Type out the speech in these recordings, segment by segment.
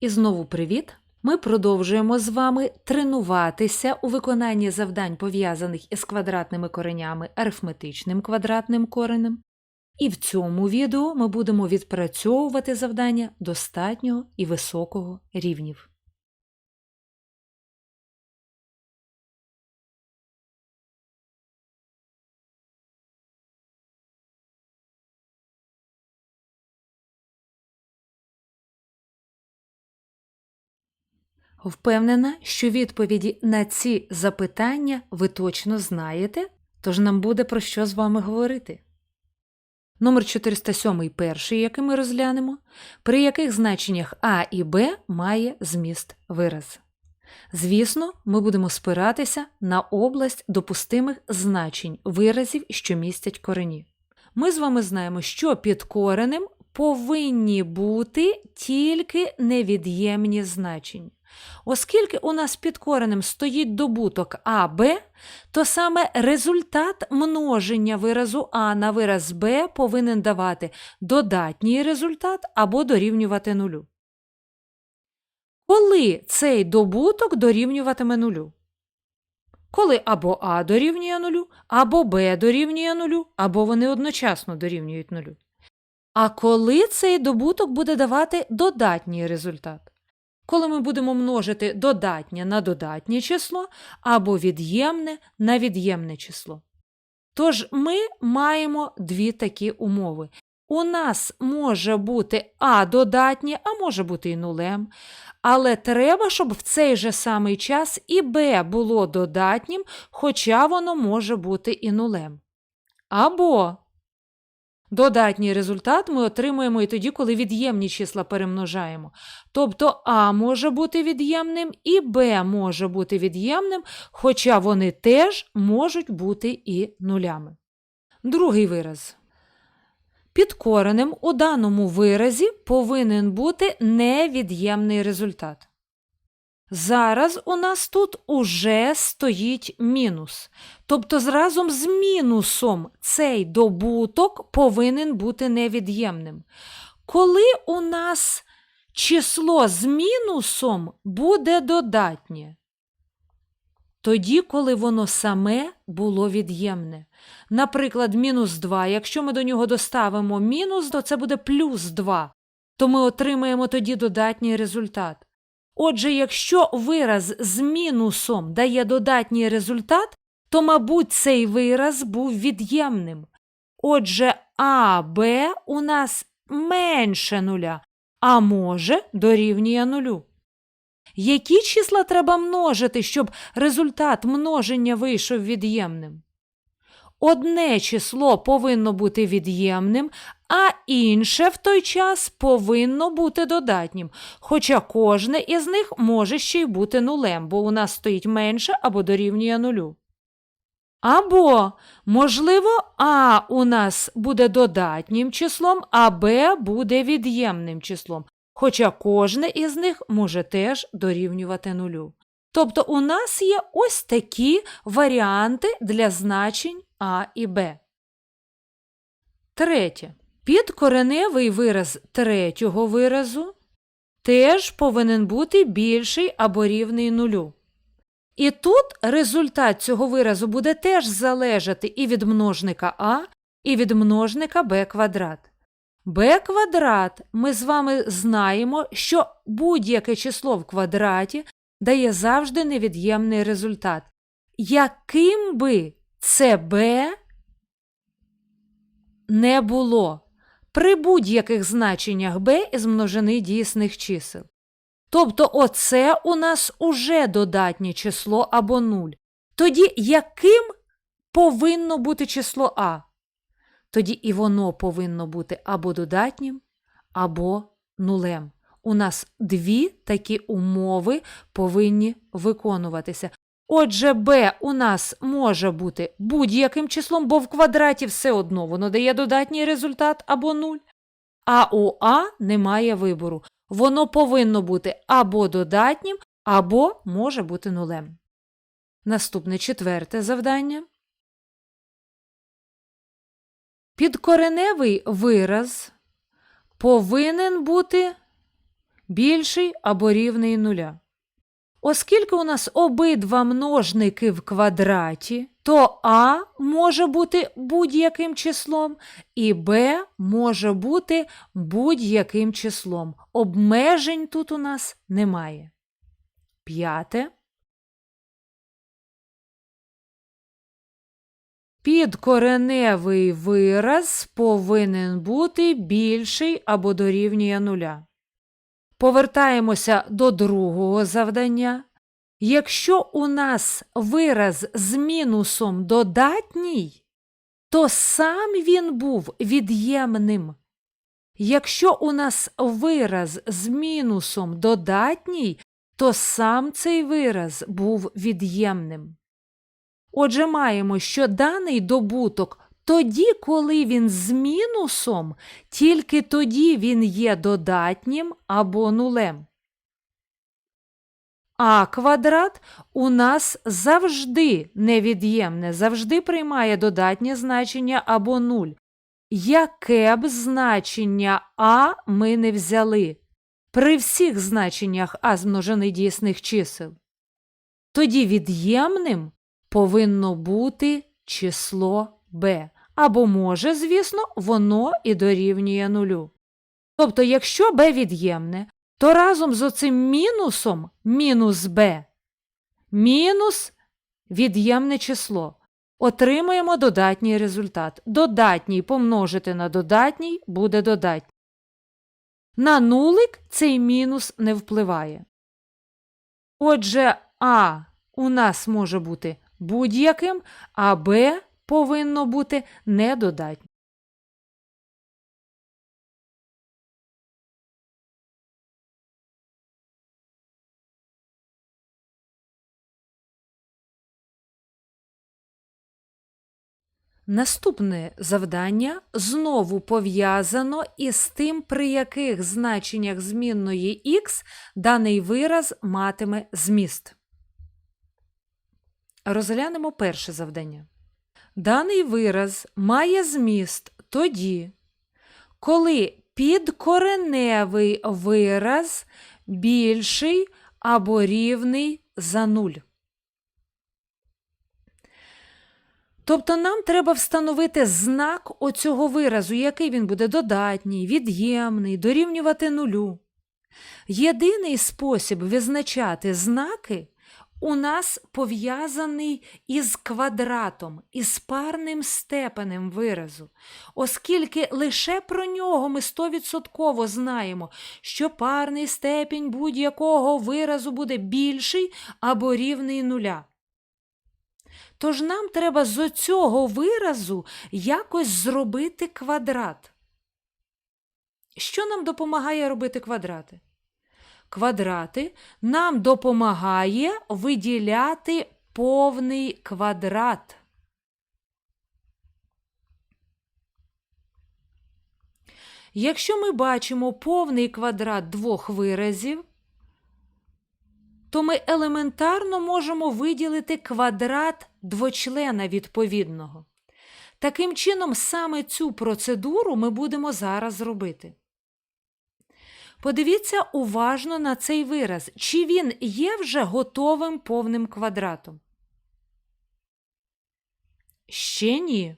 І знову привіт! Ми продовжуємо з вами тренуватися у виконанні завдань, пов'язаних із квадратними коренями, арифметичним квадратним коренем. І в цьому відео ми будемо відпрацьовувати завдання достатнього і високого рівнів. Впевнена, що відповіді на ці запитання ви точно знаєте, тож нам буде про що з вами говорити. Номер 407 перший, який ми розглянемо, при яких значеннях А і Б має зміст вираз. Звісно, ми будемо спиратися на область допустимих значень виразів, що містять корені. Ми з вами знаємо, що під коренем повинні бути тільки невід'ємні значення. Оскільки у нас під коренем стоїть добуток АБ, то саме результат множення виразу А на вираз Б повинен давати додатній результат або дорівнювати нулю. Коли цей добуток дорівнюватиме нулю? Коли або А дорівнює нулю, або Б дорівнює нулю, або вони одночасно дорівнюють нулю. А коли цей добуток буде давати додатній результат? Коли ми будемо множити додатнє на додатнє число або від'ємне на від'ємне число. Тож ми маємо дві такі умови. У нас може бути А додатнє, а може бути і нулем. Але треба, щоб в цей же самий час і Б було додатнім, хоча воно може бути і нулем. Або Додатній результат ми отримуємо і тоді, коли від'ємні числа перемножаємо. Тобто А може бути від'ємним і Б може бути від'ємним, хоча вони теж можуть бути і нулями. Другий вираз. Під коренем у даному виразі повинен бути невід'ємний результат. Зараз у нас тут уже стоїть мінус. Тобто, разом з мінусом цей добуток повинен бути невід'ємним. Коли у нас число з мінусом буде додатнє, тоді, коли воно саме було від'ємне. Наприклад, мінус 2. Якщо ми до нього доставимо мінус, то це буде плюс 2, то ми отримаємо тоді додатній результат. Отже, якщо вираз з мінусом дає додатній результат, то, мабуть, цей вираз був від'ємним. Отже, АБ у нас менше нуля, а може дорівнює нулю. Які числа треба множити, щоб результат множення вийшов від'ємним? Одне число повинно бути від'ємним, а інше в той час повинно бути додатнім, хоча кожне із них може ще й бути нулем, бо у нас стоїть менше або дорівнює нулю. Або, можливо, А у нас буде додатнім числом, а Б буде від'ємним числом, хоча кожне із них може теж дорівнювати нулю. Тобто у нас є ось такі варіанти для значень А і Б. Третє. Підкореневий вираз третього виразу теж повинен бути більший або рівний нулю. І тут результат цього виразу буде теж залежати і від множника А, і від множника b квадрат. b квадрат ми з вами знаємо, що будь-яке число в квадраті дає завжди невід'ємний результат. Яким би b не було при будь-яких значеннях b із множини дійсних чисел. Тобто оце у нас уже додатнє число або 0. Тоді яким повинно бути число А? Тоді і воно повинно бути або додатнім, або нулем. У нас дві такі умови повинні виконуватися. Отже, b у нас може бути будь-яким числом, бо в квадраті все одно воно дає додатній результат або 0. А у А немає вибору. Воно повинно бути або додатнім, або може бути нулем. Наступне четверте завдання. Підкореневий вираз повинен бути більший або рівний нуля. Оскільки у нас обидва множники в квадраті, то А може бути будь-яким числом, і Б може бути будь-яким числом. Обмежень тут у нас немає. П'яте. Підкореневий вираз повинен бути більший або дорівнює нуля. Повертаємося до другого завдання. Якщо у нас вираз з мінусом додатній, то сам він був від'ємним. Якщо у нас вираз з мінусом додатній, то сам цей вираз був від'ємним. Отже, маємо, що даний добуток тоді, коли він з мінусом, тільки тоді він є додатнім або нулем. А квадрат у нас завжди невід'ємне, завжди приймає додатнє значення або нуль. Яке б значення А ми не взяли при всіх значеннях А з множини дійсних чисел, тоді від'ємним повинно бути число b. Або може, звісно, воно і дорівнює нулю. Тобто, якщо b від'ємне, то разом з оцим мінусом мінус b мінус від'ємне число. Отримаємо додатній результат. Додатній помножити на додатній буде додатній. На нулик цей мінус не впливає. Отже, А у нас може бути будь-яким, а Б повинно бути недодатнім. Наступне завдання знову пов'язано із тим, при яких значеннях змінної х даний вираз матиме зміст. Розглянемо перше завдання. Даний вираз має зміст тоді, коли підкореневий вираз більший або рівний за нуль. Тобто нам треба встановити знак оцього виразу, який він буде додатній, від'ємний, дорівнювати нулю. Єдиний спосіб визначати знаки у нас пов'язаний із квадратом, із парним степенем виразу, оскільки лише про нього ми стовідсотково знаємо, що парний степінь будь-якого виразу буде більший або рівний нуля. Тож нам треба з цього виразу якось зробити квадрат. Що нам допомагає робити квадрати? Квадрати нам допомагає виділяти повний квадрат. Якщо ми бачимо повний квадрат двох виразів, то ми елементарно можемо виділити квадрат двочлена відповідного. Таким чином, саме цю процедуру ми будемо зараз робити. Подивіться уважно на цей вираз, чи він є вже готовим повним квадратом. Ще ні.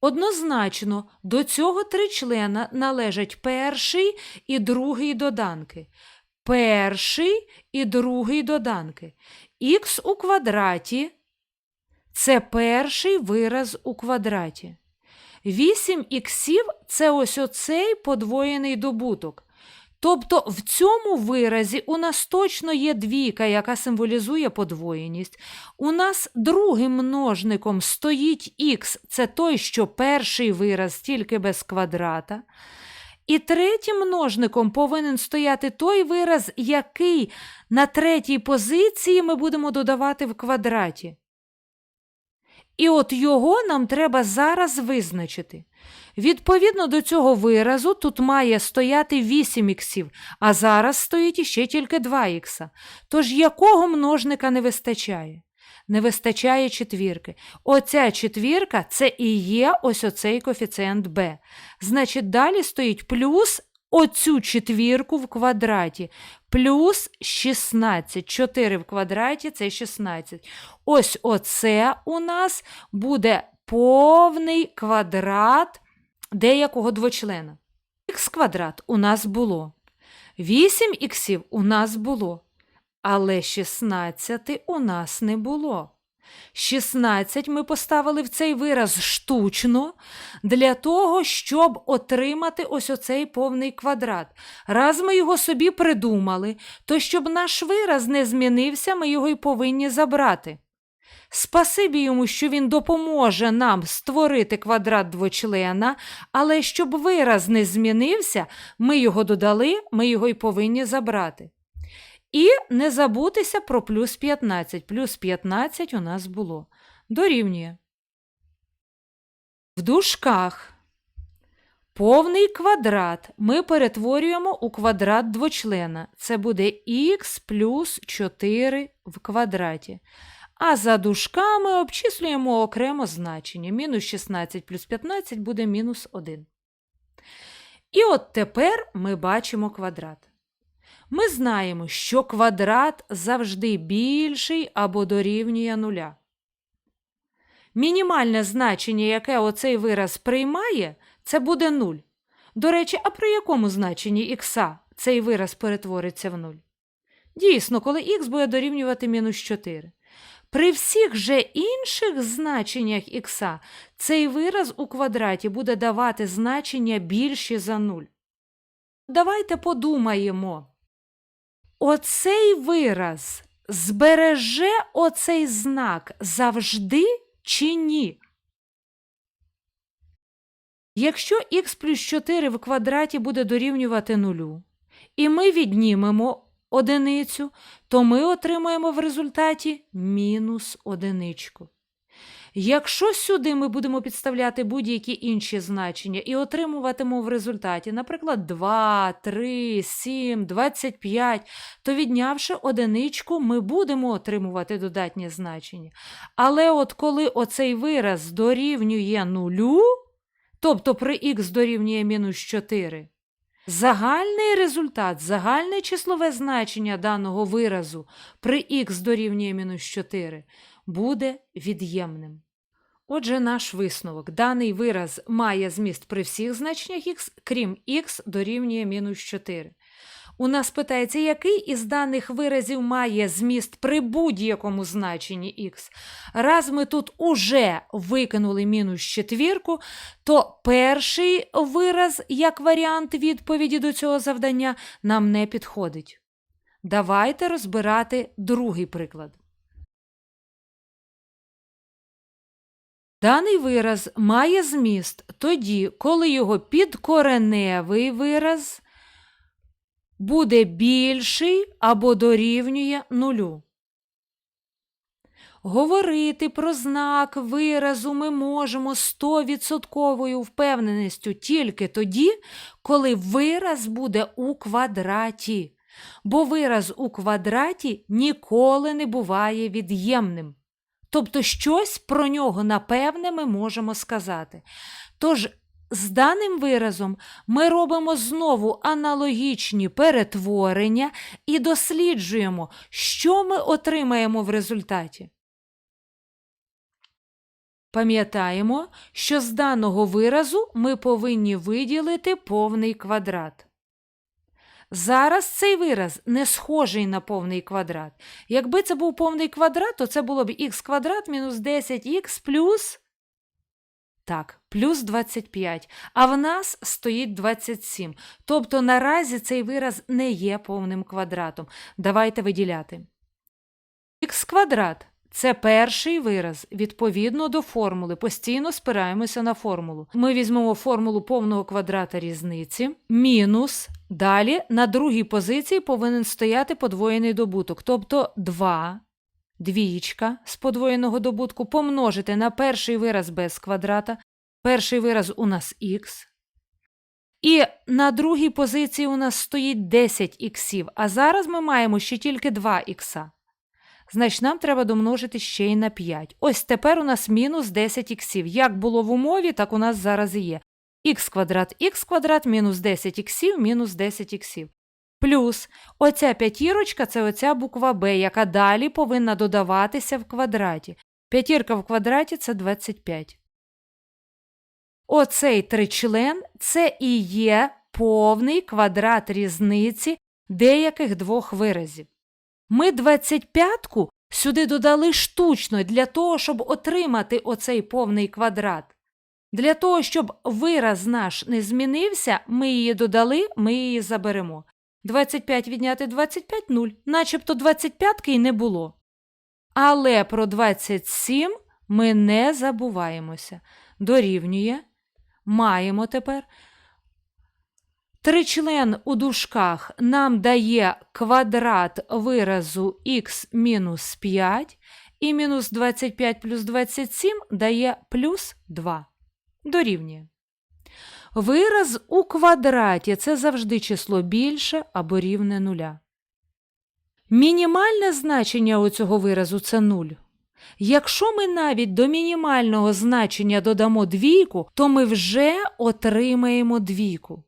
Однозначно, до цього тричлена належать перший і другий доданки. Перший і другий доданки. Х у квадраті це перший вираз у квадраті. 8 іксів це ось оцей подвоєний добуток. Тобто в цьому виразі у нас точно є двійка, яка символізує подвоєність. У нас другим множником стоїть х, це той, що перший вираз тільки без квадрата. І третім множником повинен стояти той вираз, який на третій позиції ми будемо додавати в квадраті. І от його нам треба зараз визначити. Відповідно до цього виразу, тут має стояти 8 іксів, а зараз стоїть іще тільки 2 ікса. Тож якого множника не вистачає? Не вистачає четвірки. Оця четвірка це і є ось оцей коефіцієнт b. Значить, далі стоїть плюс оцю четвірку в квадраті. Плюс 16. 4 в квадраті це 16. Ось оце у нас буде повний квадрат деякого двочлена. Х квадрат у нас було. 8 іксів у нас було. Але 16 у нас не було. 16 ми поставили в цей вираз штучно для того, щоб отримати ось оцей повний квадрат. Раз ми його собі придумали, то щоб наш вираз не змінився, ми його й повинні забрати. Спасибі йому, що він допоможе нам створити квадрат двочлена, але щоб вираз не змінився, ми його додали, ми його й повинні забрати. І не забутися про плюс 15. Плюс 15 у нас було. Дорівнює. В дужках повний квадрат ми перетворюємо у квадрат двочлена. Це буде х плюс 4 в квадраті. А за дужками обчислюємо окремо значення. Мінус 16 плюс 15 буде мінус 1. І от тепер ми бачимо квадрат. Ми знаємо, що квадрат завжди більший або дорівнює нуля. Мінімальне значення, яке оцей вираз приймає, це буде 0. До речі, а при якому значенні х цей вираз перетвориться в 0? Дійсно, коли х буде дорівнювати мінус 4. При всіх же інших значеннях х цей вираз у квадраті буде давати значення більші за 0. Давайте подумаємо. Оцей вираз збереже оцей знак завжди чи ні? Якщо х плюс 4 в квадраті буде дорівнювати нулю, і ми віднімемо одиницю, то ми отримаємо в результаті мінус одиничку. Якщо сюди ми будемо підставляти будь-які інші значення і отримуватимемо в результаті, наприклад, 2, 3, 7, 25, то віднявши одиничку, ми будемо отримувати додатнє значення. Але от коли оцей вираз дорівнює нулю, тобто при х дорівнює мінус 4, Загальний результат, загальне числове значення даного виразу при х дорівнює мінус 4 буде від'ємним. Отже, наш висновок. Даний вираз має зміст при всіх значеннях х, крім х дорівнює мінус 4. У нас питається, який із даних виразів має зміст при будь-якому значенні х. Раз ми тут уже викинули мінус четвірку, то перший вираз, як варіант відповіді до цього завдання, нам не підходить. Давайте розбирати другий приклад. Даний вираз має зміст тоді, коли його підкореневий вираз буде більший або дорівнює нулю. Говорити про знак виразу ми можемо 100% впевненістю тільки тоді, коли вираз буде у квадраті, бо вираз у квадраті ніколи не буває від'ємним. Тобто щось про нього напевне ми можемо сказати. Тож з даним виразом ми робимо знову аналогічні перетворення і досліджуємо, що ми отримаємо в результаті. Пам'ятаємо, що з даного виразу ми повинні виділити повний квадрат. Зараз цей вираз не схожий на повний квадрат. Якби це був повний квадрат, то це було б х квадрат мінус 10х плюс так, плюс 25, а в нас стоїть 27. Тобто наразі цей вираз не є повним квадратом. Давайте виділяти. Х квадрат це перший вираз відповідно до формули. Постійно спираємося на формулу. Ми візьмемо формулу повного квадрата різниці, мінус. Далі на другій позиції повинен стояти подвоєний добуток, тобто 2 Двієчка з подвоєного добутку помножити на перший вираз без квадрата. Перший вираз у нас х. І на другій позиції у нас стоїть 10 іксів, а зараз ми маємо ще тільки 2 ікса. Значить, нам треба домножити ще й на 5. Ось тепер у нас мінус 10 іксів. Як було в умові, так у нас зараз і є. Х квадрат х квадрат мінус 10 іксів мінус 10 іксів. Плюс оця п'ятірочка це оця буква Б, яка далі повинна додаватися в квадраті. П'ятірка в квадраті це 25. Оцей тричлен це і є повний квадрат різниці деяких двох виразів. Ми 25-ку сюди додали штучно для того, щоб отримати оцей повний квадрат. Для того, щоб вираз наш не змінився, ми її додали, ми її заберемо. 25 відняти 25 – 0, начебто 25-ки й не було. Але про 27 ми не забуваємося. Дорівнює. Маємо тепер. Тричлен у дужках нам дає квадрат виразу х мінус 5, і мінус 25 плюс 27 дає плюс 2. Дорівнює. Вираз у квадраті це завжди число більше або рівне нуля. Мінімальне значення у цього виразу це 0. Якщо ми навіть до мінімального значення додамо двійку, то ми вже отримаємо двійку.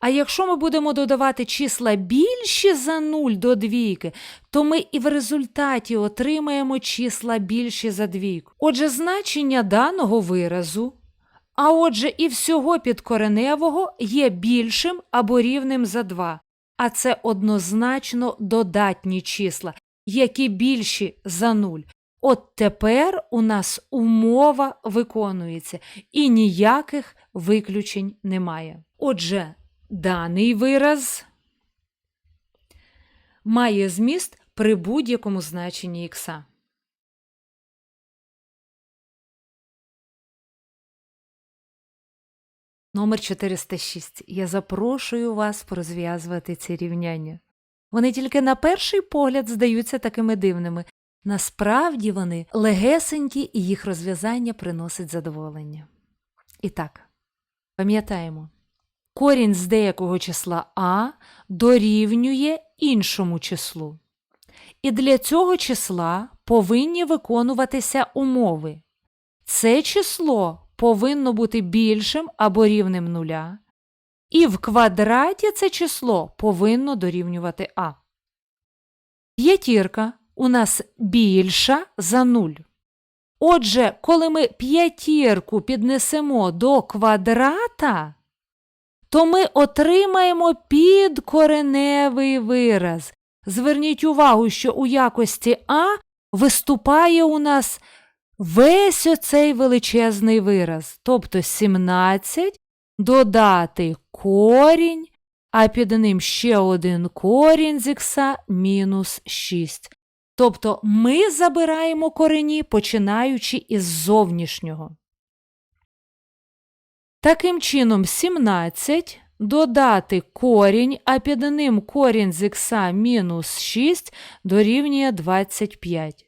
А якщо ми будемо додавати числа більші за 0 до двійки, то ми і в результаті отримаємо числа більші за двійку. Отже, значення даного виразу, а отже, і всього підкореневого є більшим або рівним за 2. А це однозначно додатні числа, які більші за 0. От тепер у нас умова виконується і ніяких виключень немає. Отже, даний вираз має зміст при будь-якому значенні ікса. Номер 406. Я запрошую вас порозв'язувати ці рівняння. Вони тільки на перший погляд здаються такими дивними. Насправді вони легесенькі і їх розв'язання приносить задоволення. І так, пам'ятаємо, корінь з деякого числа А дорівнює іншому числу. І для цього числа повинні виконуватися умови. Це число повинно бути більшим або рівним нуля, і в квадраті це число повинно дорівнювати А. П'ятірка у нас більша за 0. Отже, коли ми п'ятірку піднесемо до квадрата, то ми отримаємо підкореневий вираз. Зверніть увагу, що у якості А виступає у нас весь оцей величезний вираз, тобто 17 додати корінь, а під ним ще один корінь з ікса мінус 6. Тобто ми забираємо корені, починаючи із зовнішнього. Таким чином, 17 додати корінь, а під ним корінь з ікса мінус 6 дорівнює 25.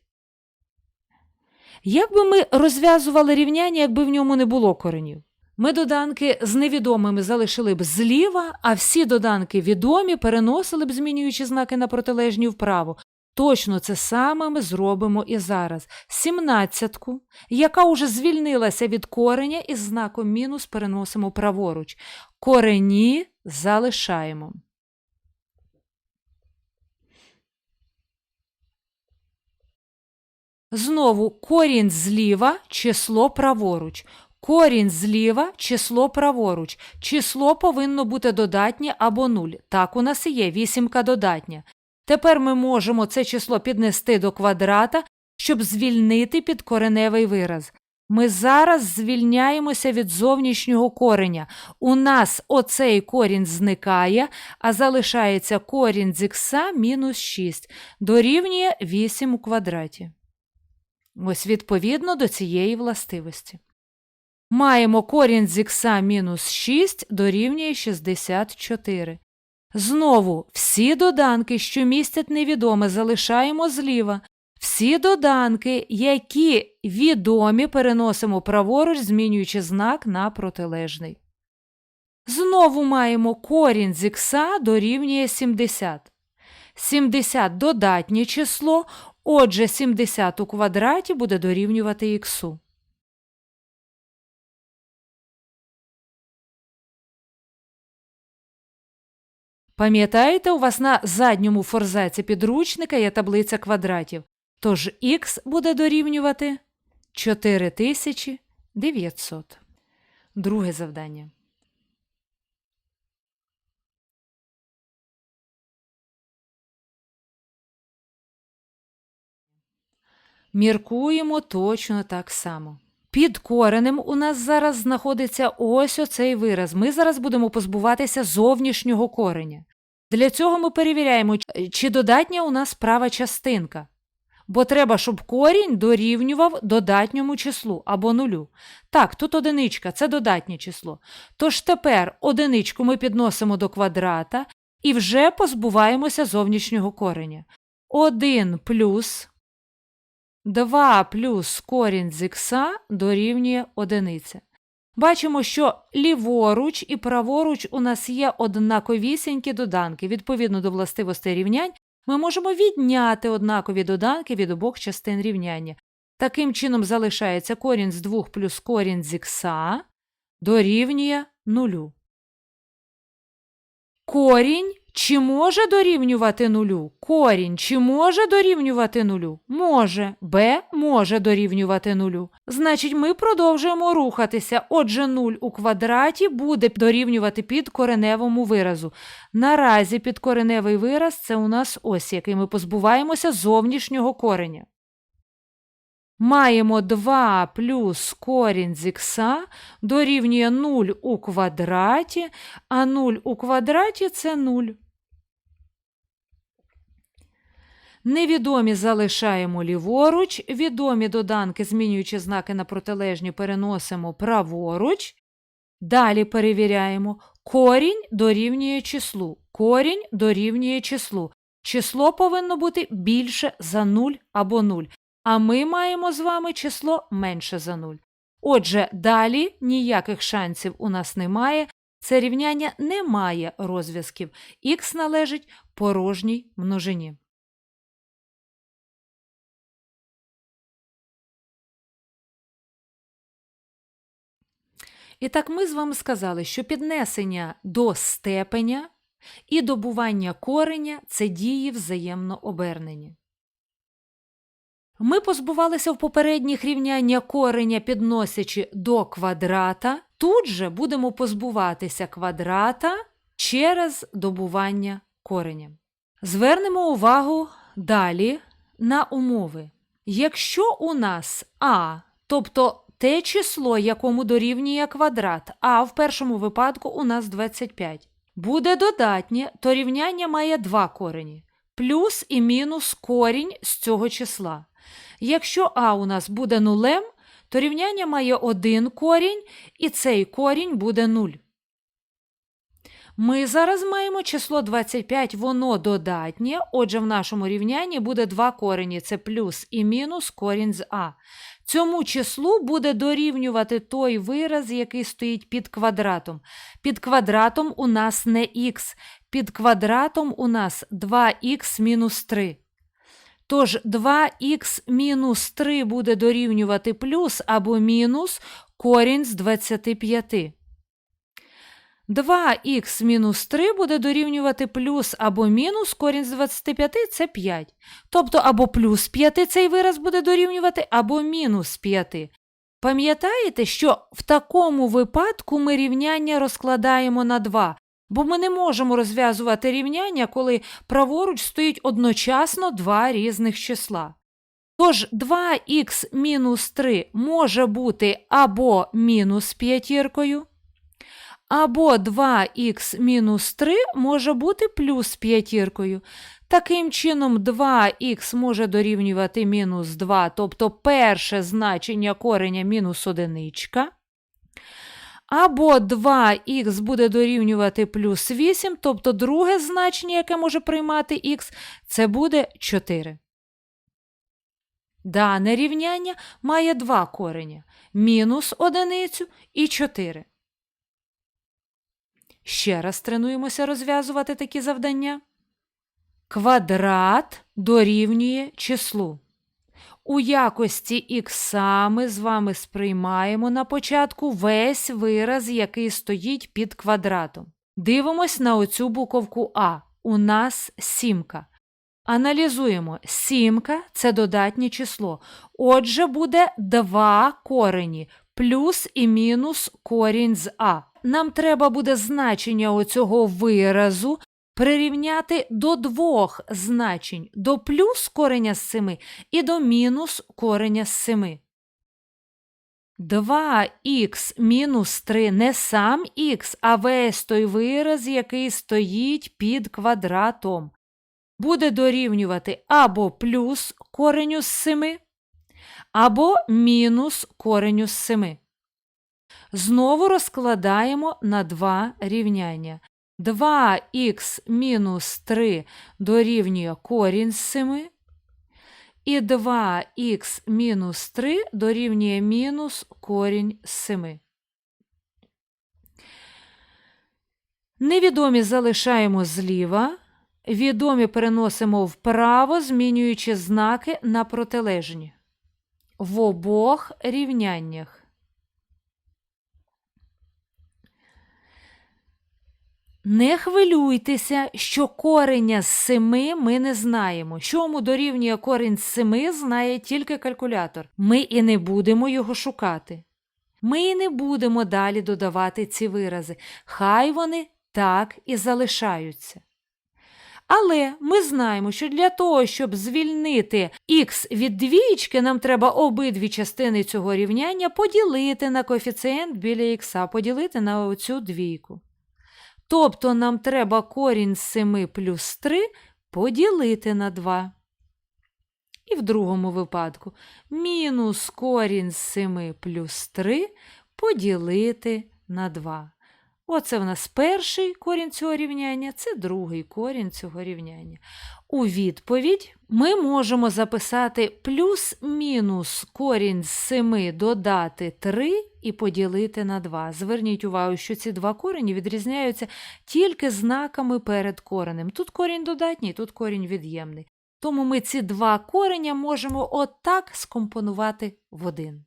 Як би ми розв'язували рівняння, якби в ньому не було коренів? Ми доданки з невідомими залишили б зліва, а всі доданки відомі переносили б, змінюючи знаки на протилежні вправо. Точно це саме ми зробимо і зараз. Сімнадцятку, яка уже звільнилася від кореня із знаком мінус переносимо праворуч. Корені залишаємо. Знову корінь зліва, число праворуч. Корінь зліва, число праворуч. Число повинно бути додатнє або нуль. Так у нас і є вісімка додатня. Тепер ми можемо це число піднести до квадрата, щоб звільнити підкореневий вираз. Ми зараз звільняємося від зовнішнього кореня. У нас оцей корінь зникає, а залишається корінь з мінус 6, дорівнює 8 у квадраті. Ось відповідно до цієї властивості. Маємо корінь з ікса мінус 6 дорівнює 64. Знову всі доданки, що містять невідоме, залишаємо зліва. Всі доданки, які відомі, переносимо праворуч, змінюючи знак на протилежний. Знову маємо корінь з ікса дорівнює 70. 70 додатнє число, Отже, 70 у квадраті буде дорівнювати х. Пам'ятаєте, у вас на задньому форзаці підручника є таблиця квадратів. Тож х буде дорівнювати 4900. Друге завдання. Міркуємо точно так само. Під коренем у нас зараз знаходиться ось оцей вираз. Ми зараз будемо позбуватися зовнішнього кореня. Для цього ми перевіряємо, чи додатня у нас права частинка. Бо треба, щоб корінь дорівнював додатньому числу або нулю. Так, тут одиничка це додатнє число. Тож тепер одиничку ми підносимо до квадрата і вже позбуваємося зовнішнього кореня. 1 плюс 2 плюс корінь з х дорівнює одиниця. Бачимо, що ліворуч і праворуч у нас є однаковісінькі доданки. Відповідно до властивостей рівнянь, ми можемо відняти однакові доданки від обох частин рівняння. Таким чином залишається корінь з 2 плюс корінь з х дорівнює нулю. Корінь чи може дорівнювати нулю? Корінь чи може дорівнювати нулю? Може. Б може дорівнювати нулю. Значить, ми продовжуємо рухатися. Отже, 0 у квадраті буде дорівнювати підкореневому виразу. Наразі підкореневий вираз це у нас ось який ми позбуваємося зовнішнього кореня. Маємо 2 плюс корінь з х дорівнює 0 у квадраті, а 0 у квадраті це 0. Невідомі залишаємо ліворуч, відомі доданки, змінюючи знаки на протилежні, переносимо праворуч. Далі перевіряємо. Корінь дорівнює числу. Корінь дорівнює числу. Число повинно бути більше за 0 або 0. А ми маємо з вами число менше за 0. Отже, далі ніяких шансів у нас немає. Це рівняння не має розв'язків. Х належить порожній множині. І так ми з вами сказали, що піднесення до степеня і добування кореня це дії взаємно обернені. Ми позбувалися в попередніх рівняння кореня, підносячи до квадрата. Тут же будемо позбуватися квадрата через добування кореня. Звернемо увагу далі на умови. Якщо у нас а, тобто те число, якому дорівнює квадрат, а в першому випадку у нас 25, буде додатнє, то рівняння має два корені плюс і мінус корінь з цього числа. Якщо а у нас буде нулем, то рівняння має один корінь, і цей корінь буде 0. Ми зараз маємо число 25, воно додатнє, отже, в нашому рівнянні буде два корені це плюс і мінус корінь з а. Цьому числу буде дорівнювати той вираз, який стоїть під квадратом. Під квадратом у нас не х, під квадратом у нас 2х мінус 3. Тож 2х мінус 3 буде дорівнювати плюс або мінус корінь з 25. 2х мінус 3 буде дорівнювати плюс або мінус корінь з 25 це 5. Тобто або плюс 5 цей вираз буде дорівнювати, або мінус 5. Пам'ятаєте, що в такому випадку ми рівняння розкладаємо на 2, бо ми не можемо розв'язувати рівняння, коли праворуч стоїть одночасно два різних числа. Тож 2х мінус 3 може бути або мінус п'ятіркою, або 2х мінус 3 може бути плюс п'ятіркою. Таким чином, 2х може дорівнювати мінус 2, тобто перше значення кореня мінус одиничка. Або 2х буде дорівнювати плюс 8, тобто друге значення, яке може приймати х, це буде 4. Дане рівняння має два кореня – мінус одиницю і 4. Ще раз тренуємося розв'язувати такі завдання. Квадрат дорівнює числу. У якості ікса ми з вами сприймаємо на початку весь вираз, який стоїть під квадратом. Дивимось на оцю буковку А. У нас сімка. Аналізуємо. Сімка це додатнє число. Отже, буде два корені плюс і мінус корінь з А. Нам треба буде значення оцього виразу прирівняти до двох значень до плюс кореня з 7 і до мінус кореня з 7. 2х мінус 3 не сам х, а весь той вираз, який стоїть під квадратом. Буде дорівнювати або плюс кореню з 7, або мінус кореню з 7. Знову розкладаємо на два рівняння. 2х мінус 3 дорівнює корінь з 7, і 2х мінус 3 дорівнює мінус корінь з 7. Невідомі залишаємо зліва, відомі переносимо вправо, змінюючи знаки на протилежні. В обох рівняннях. Не хвилюйтеся, що кореня з 7 ми не знаємо. Чому дорівнює корінь з 7 знає тільки калькулятор. Ми і не будемо його шукати. Ми і не будемо далі додавати ці вирази. Хай вони так і залишаються. Але ми знаємо, що для того, щоб звільнити х від двічки, нам треба обидві частини цього рівняння поділити на коефіцієнт біля х, поділити на оцю двійку. Тобто нам треба корінь з 7 плюс 3 поділити на 2. І в другому випадку мінус корінь з 7 плюс 3 поділити на 2. Оце в нас перший корінь цього рівняння, це другий корінь цього рівняння. У відповідь ми можемо записати плюс-мінус корінь з 7 додати 3 і поділити на 2. Зверніть увагу, що ці два корені відрізняються тільки знаками перед коренем. Тут корінь додатній, тут корінь від'ємний. Тому ми ці два кореня можемо отак скомпонувати в один.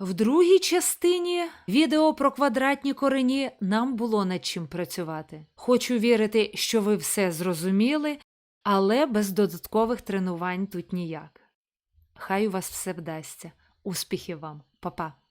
В другій частині відео про квадратні корені нам було над чим працювати. Хочу вірити, що ви все зрозуміли, але без додаткових тренувань тут ніяк. Хай у вас все вдасться. Успіхів вам, Па-па!